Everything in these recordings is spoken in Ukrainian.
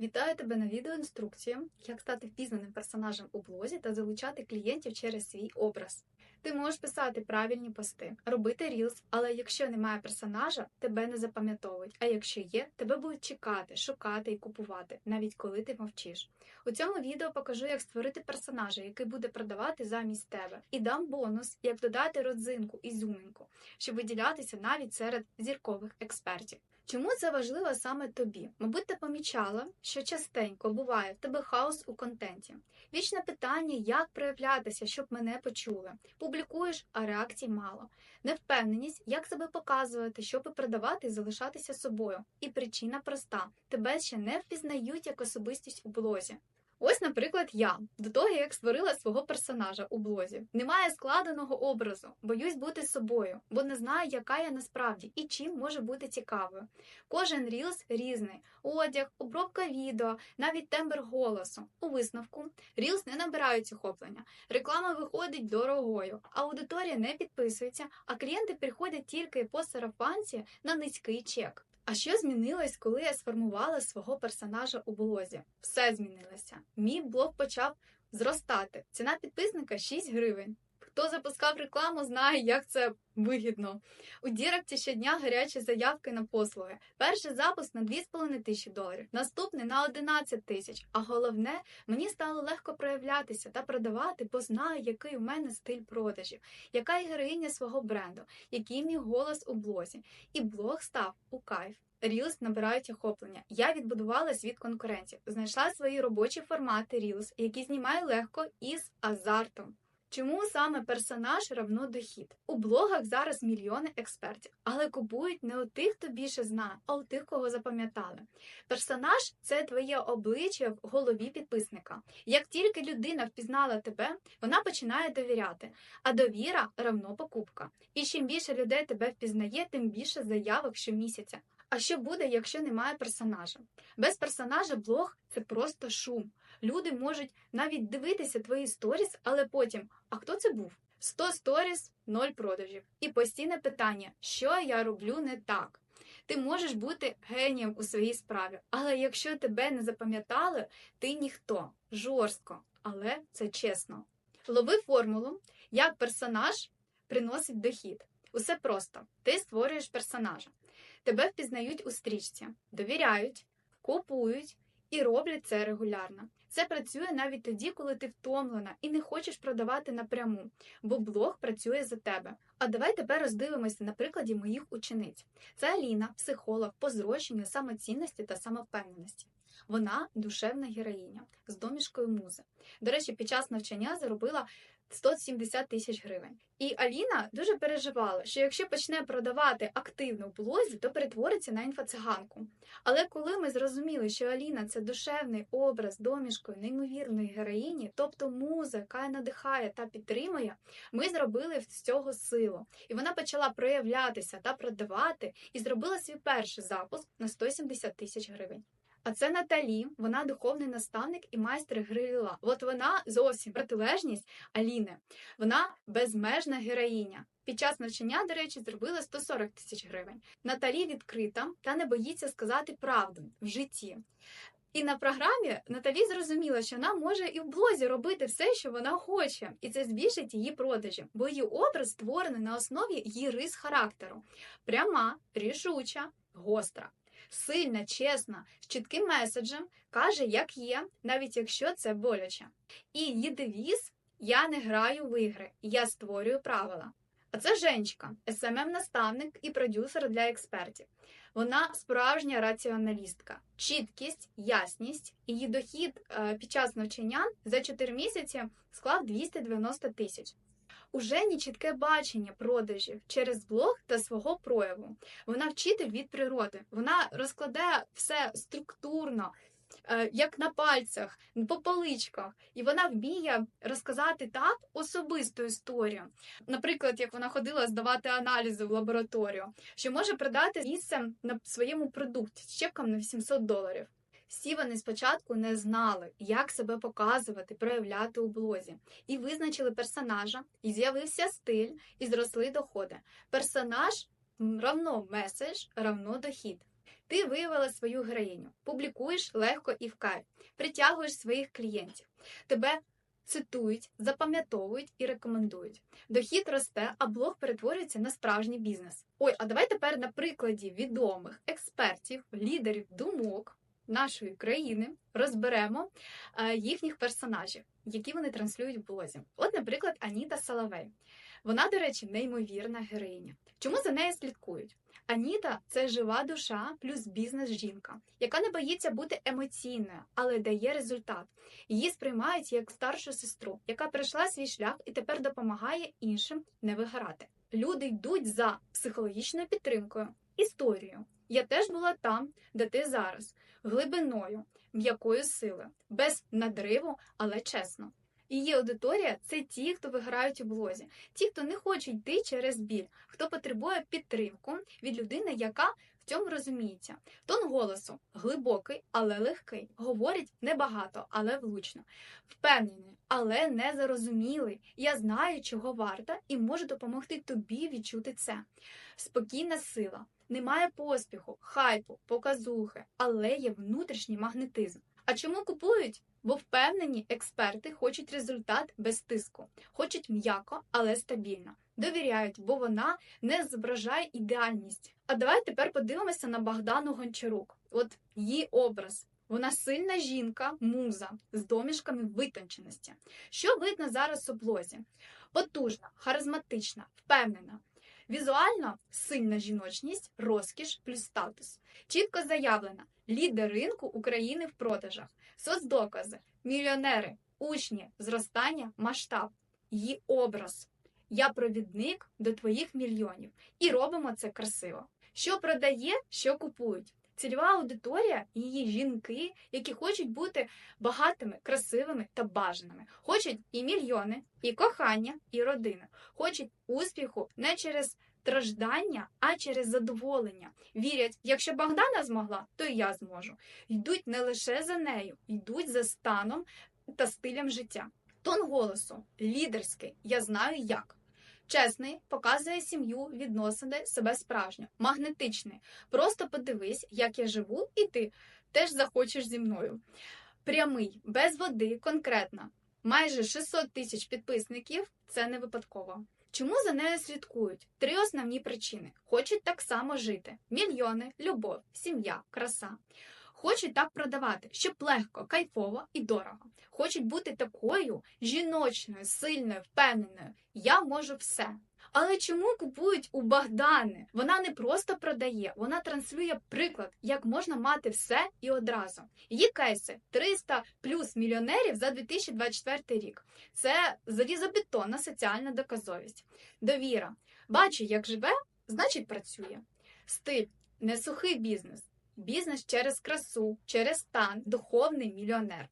Вітаю тебе на відеоінструкції, як стати впізнаним персонажем у блозі та залучати клієнтів через свій образ. Ти можеш писати правильні пости, робити рілс, але якщо немає персонажа, тебе не запам'ятовують. А якщо є, тебе будуть чекати, шукати і купувати, навіть коли ти мовчиш. У цьому відео покажу, як створити персонажа, який буде продавати замість тебе, і дам бонус, як додати родзинку і зуминку, щоб виділятися навіть серед зіркових експертів. Чому це важливо саме тобі? Мабуть, ти помічала, що частенько буває в тебе хаос у контенті. Вічне питання, як проявлятися, щоб мене почули. Публікуєш, а реакцій мало. Невпевненість, як себе показувати, щоб продавати і залишатися собою. І причина проста: тебе ще не впізнають як особистість у блозі. Ось, наприклад, я до того, як створила свого персонажа у блозі. Немає складеного образу, боюсь бути собою, бо не знаю, яка я насправді і чим може бути цікавою. Кожен рілс різний: одяг, обробка відео, навіть тембр голосу. У висновку рілс не набирають охоплення. Реклама виходить дорогою, аудиторія не підписується, а клієнти приходять тільки по сарафанці на низький чек. А що змінилось, коли я сформувала свого персонажа у блозі? Все змінилося. Мій блог почав зростати. Ціна підписника 6 гривень. Хто запускав рекламу, знає, як це вигідно. У Діректі щодня гарячі заявки на послуги. Перший запуск на 2,5 тисячі доларів, наступний на 11 тисяч. А головне, мені стало легко проявлятися та продавати, бо знаю, який у мене стиль продажів, яка героїня свого бренду, який мій голос у блозі. І блог став у кайф. Reels набирають охоплення. Я відбудувалась від конкурентів, знайшла свої робочі формати Reels, які знімаю легко і з азартом. Чому саме персонаж равно дохід? У блогах зараз мільйони експертів, але купують не у тих, хто більше знає, а у тих, кого запам'ятали. Персонаж це твоє обличчя в голові підписника. Як тільки людина впізнала тебе, вона починає довіряти. А довіра равно покупка. І чим більше людей тебе впізнає, тим більше заявок щомісяця. А що буде, якщо немає персонажа? Без персонажа блог це просто шум. Люди можуть навіть дивитися твої сторіс, але потім, а хто це був? 100 сторіс, 0 продажів. І постійне питання, що я роблю не так. Ти можеш бути генієм у своїй справі, але якщо тебе не запам'ятали, ти ніхто жорстко, але це чесно. Лови формулу, як персонаж приносить дохід. Усе просто. Ти створюєш персонажа. Тебе впізнають у стрічці, довіряють, купують і роблять це регулярно. Це працює навіть тоді, коли ти втомлена і не хочеш продавати напряму, бо блог працює за тебе. А давай тепер роздивимося на прикладі моїх учениць. Це Аліна, психолог по зрощенню самоцінності та самовпевненості. Вона душевна героїня з домішкою музи. До речі, під час навчання заробила 170 тисяч гривень. І Аліна дуже переживала, що якщо почне продавати активно в блозі, то перетвориться на інфоциганку. Але коли ми зрозуміли, що Аліна це душевний образ домішкою неймовірної героїні, тобто муза, яка надихає та підтримує, ми зробили з цього силу. І вона почала проявлятися та продавати, і зробила свій перший запуск на 170 тисяч гривень. А це Наталі, вона духовний наставник і майстер грила. От вона зовсім протилежність Аліни. Вона безмежна героїня. Під час навчання, до речі, зробила 140 тисяч гривень. Наталі відкрита та не боїться сказати правду в житті. І на програмі Наталі зрозуміла, що вона може і в блозі робити все, що вона хоче, і це збільшить її продажі, бо її образ створений на основі її рис характеру: пряма, рішуча, гостра сильна, чесна, з чітким меседжем, каже, як є, навіть якщо це боляче. І її девіз Я не граю в ігри, я створюю правила. А це Женечка, смм наставник і продюсер для експертів. Вона справжня раціоналістка, чіткість, ясність. Її дохід е, під час навчання за 4 місяці склав 290 тисяч. У Жені бачення продажів через блог та свого прояву. Вона вчитель від природи. Вона розкладає все структурно, е, як на пальцях, по поличках, і вона вміє розказати так особисту історію. Наприклад, як вона ходила здавати аналізи в лабораторію, що може продати місце на своєму продукті з чеком на 800 доларів. Всі вони спочатку не знали, як себе показувати, проявляти у блозі, і визначили персонажа, і з'явився стиль, і зросли доходи. Персонаж равно меседж, равно дохід. Ти виявила свою героїню, публікуєш легко і в кайф, притягуєш своїх клієнтів. Тебе цитують, запам'ятовують і рекомендують. Дохід росте, а блог перетворюється на справжній бізнес. Ой, а давай тепер на прикладі відомих експертів, лідерів думок нашої країни розберемо е, їхніх персонажів, які вони транслюють в блозі. От, наприклад, Аніта Салавей. Вона, до речі, неймовірна героїня. Чому за нею слідкують? Аніта це жива душа плюс бізнес-жінка, яка не боїться бути емоційною, але дає результат. Її сприймають як старшу сестру, яка пройшла свій шлях і тепер допомагає іншим не вигорати. Люди йдуть за психологічною підтримкою, історією. Я теж була там, де ти зараз, глибиною, м'якою силою, без надриву, але чесно. Її аудиторія це ті, хто виграють у блозі, ті, хто не хоче йти через біль, хто потребує підтримку від людини, яка цьому розуміється. Тон голосу глибокий, але легкий. Говорить небагато, але влучно. Впевнений, але не зарозумілий. Я знаю, чого варта, і можу допомогти тобі відчути це. Спокійна сила. Немає поспіху, хайпу, показухи, але є внутрішній магнетизм. А чому купують? Бо впевнені експерти хочуть результат без тиску, хочуть м'яко, але стабільно. Довіряють, бо вона не зображає ідеальність. А давай тепер подивимося на Богдану Гончарук. От її образ. Вона сильна жінка, муза з домішками витонченості. Що видно зараз у блозі? Потужна, харизматична, впевнена. Візуально сильна жіночність, розкіш плюс статус. Чітко заявлена лідер ринку України в продажах, соцдокази, мільйонери, учні, зростання, масштаб, її образ. Я провідник до твоїх мільйонів. І робимо це красиво. Що продає, що купують. Цільова аудиторія її жінки, які хочуть бути багатими, красивими та бажаними. Хочуть і мільйони, і кохання, і родини. Хочуть успіху не через страждання, а через задоволення. Вірять, якщо Богдана змогла, то і я зможу. Йдуть не лише за нею, йдуть за станом та стилем життя. Тон голосу лідерський, я знаю як. Чесний, показує сім'ю, відносини, себе справжньо, магнетичний. Просто подивись, як я живу, і ти теж захочеш зі мною. Прямий, без води, конкретно. Майже 600 тисяч підписників це не випадково. Чому за нею слідкують? Три основні причини: хочуть так само жити: мільйони, любов, сім'я, краса. Хочуть так продавати, щоб легко, кайфово і дорого. Хочуть бути такою жіночною, сильною, впевненою. Я можу все. Але чому купують у Богдани? Вона не просто продає, вона транслює приклад, як можна мати все і одразу. Її кейси 300 плюс мільйонерів за 2024 рік. Це залізобетонна соціальна доказовість. Довіра. Бачу, як живе, значить працює. Стиль не сухий бізнес. Бізнес через красу, через стан, духовний мільйонер.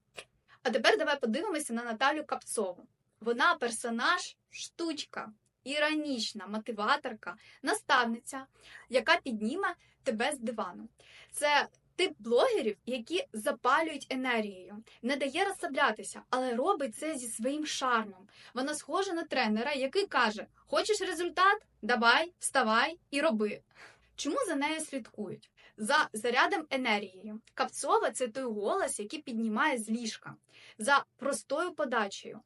А тепер давай подивимося на Наталю Капцову. Вона персонаж, штучка, іронічна мотиваторка, наставниця, яка підніме тебе з дивану. Це тип блогерів, які запалюють енергією, не дає розслаблятися, але робить це зі своїм шармом. Вона схожа на тренера, який каже: Хочеш результат? Давай, вставай і роби. Чому за нею слідкують? За зарядом енергії. Капцова це той голос, який піднімає з ліжка, за простою подачею.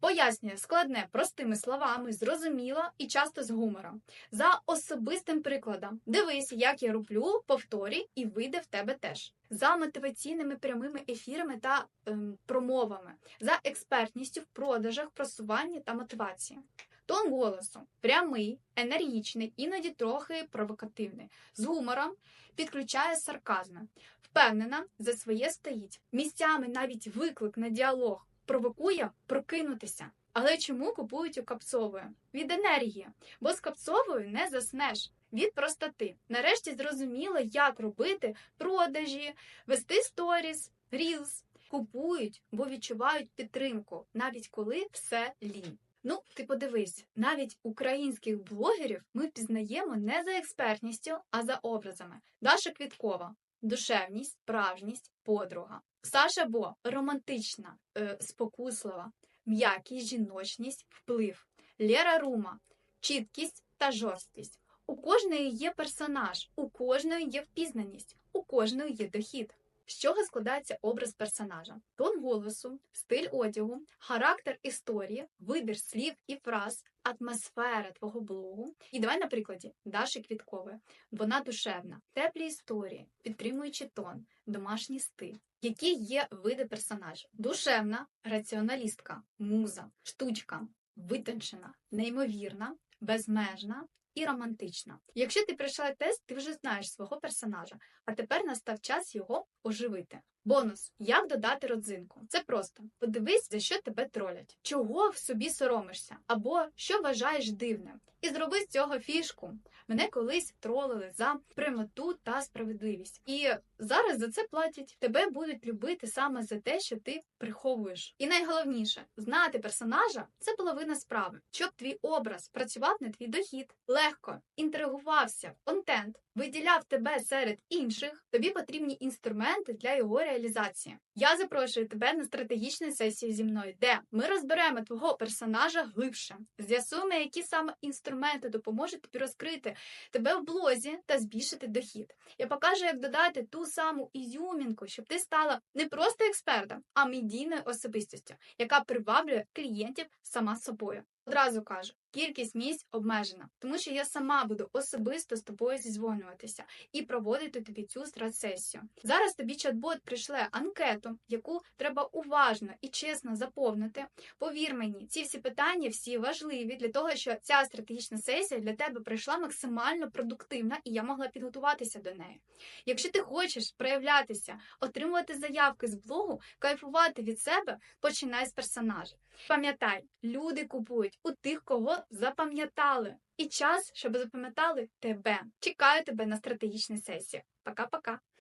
Пояснює складне простими словами, зрозуміло і часто з гумором. За особистим прикладом. Дивись, як я роблю, повторі, і вийде в тебе теж. За мотиваційними прямими ефірами та ем, промовами, за експертністю в продажах, просуванні та мотивації. Тон голосу прямий, енергічний, іноді трохи провокативний, з гумором підключає сарказми, впевнена, за своє стоїть. Місцями навіть виклик на діалог провокує прокинутися. Але чому купують у капцової? Від енергії, бо з капцовою не заснеш. Від простоти. Нарешті зрозуміло, як робити продажі, вести сторіс, рілс. Купують, бо відчувають підтримку, навіть коли все лінь. Ну, ти подивись, навіть українських блогерів ми пізнаємо не за експертністю, а за образами. Даша Квіткова душевність, справжність, подруга. Саша Бо романтична, е, спокуслива, м'якість, жіночність, вплив. Лєра Рума чіткість та жорсткість. У кожної є персонаж, у кожної є впізнаність. у кожної є дохід. З чого складається образ персонажа? Тон голосу, стиль одягу, характер історії, вибір слів і фраз, атмосфера твого блогу. І давай на прикладі Даші Квіткової. Вона душевна, теплі історії, підтримуючи тон, домашній стиль. Які є види персонажів? Душевна, раціоналістка, муза, штучка, витончена, неймовірна, безмежна і романтична. Якщо ти пройшла тест, ти вже знаєш свого персонажа, а тепер настав час його оживити. Бонус: як додати родзинку? Це просто подивись, за що тебе тролять, чого в собі соромишся, або що вважаєш дивним, і зроби з цього фішку. Мене колись тролили за прямоту та справедливість, і зараз за це платять. Тебе будуть любити саме за те, що ти приховуєш. І найголовніше знати персонажа це половина справи, щоб твій образ працював на твій дохід, легко інтегрувався в контент, виділяв тебе серед інших. Тобі потрібні інструменти для його реалізації. Я запрошую тебе на стратегічну сесію зі мною, де ми розберемо твого персонажа глибше, з'ясуємо, які саме інструменти допоможуть тобі розкрити тебе в блозі та збільшити дохід. Я покажу, як додати ту саму ізюмінку, щоб ти стала не просто експертом, а медійною особистістю, яка приваблює клієнтів сама собою. Одразу кажу, кількість місць обмежена, тому що я сама буду особисто з тобою зізвонюватися і проводити тобі цю стратсесію. Зараз тобі чат-бот прийшле анкету, яку треба уважно і чесно заповнити. Повір мені, ці всі питання всі важливі для того, щоб ця стратегічна сесія для тебе прийшла максимально продуктивна, і я могла підготуватися до неї. Якщо ти хочеш проявлятися, отримувати заявки з блогу, кайфувати від себе, починай з персонажа. Пам'ятай, люди купують у тих, кого запам'ятали. І час, щоб запам'ятали тебе. Чекаю тебе на стратегічній сесії. Пока-пока.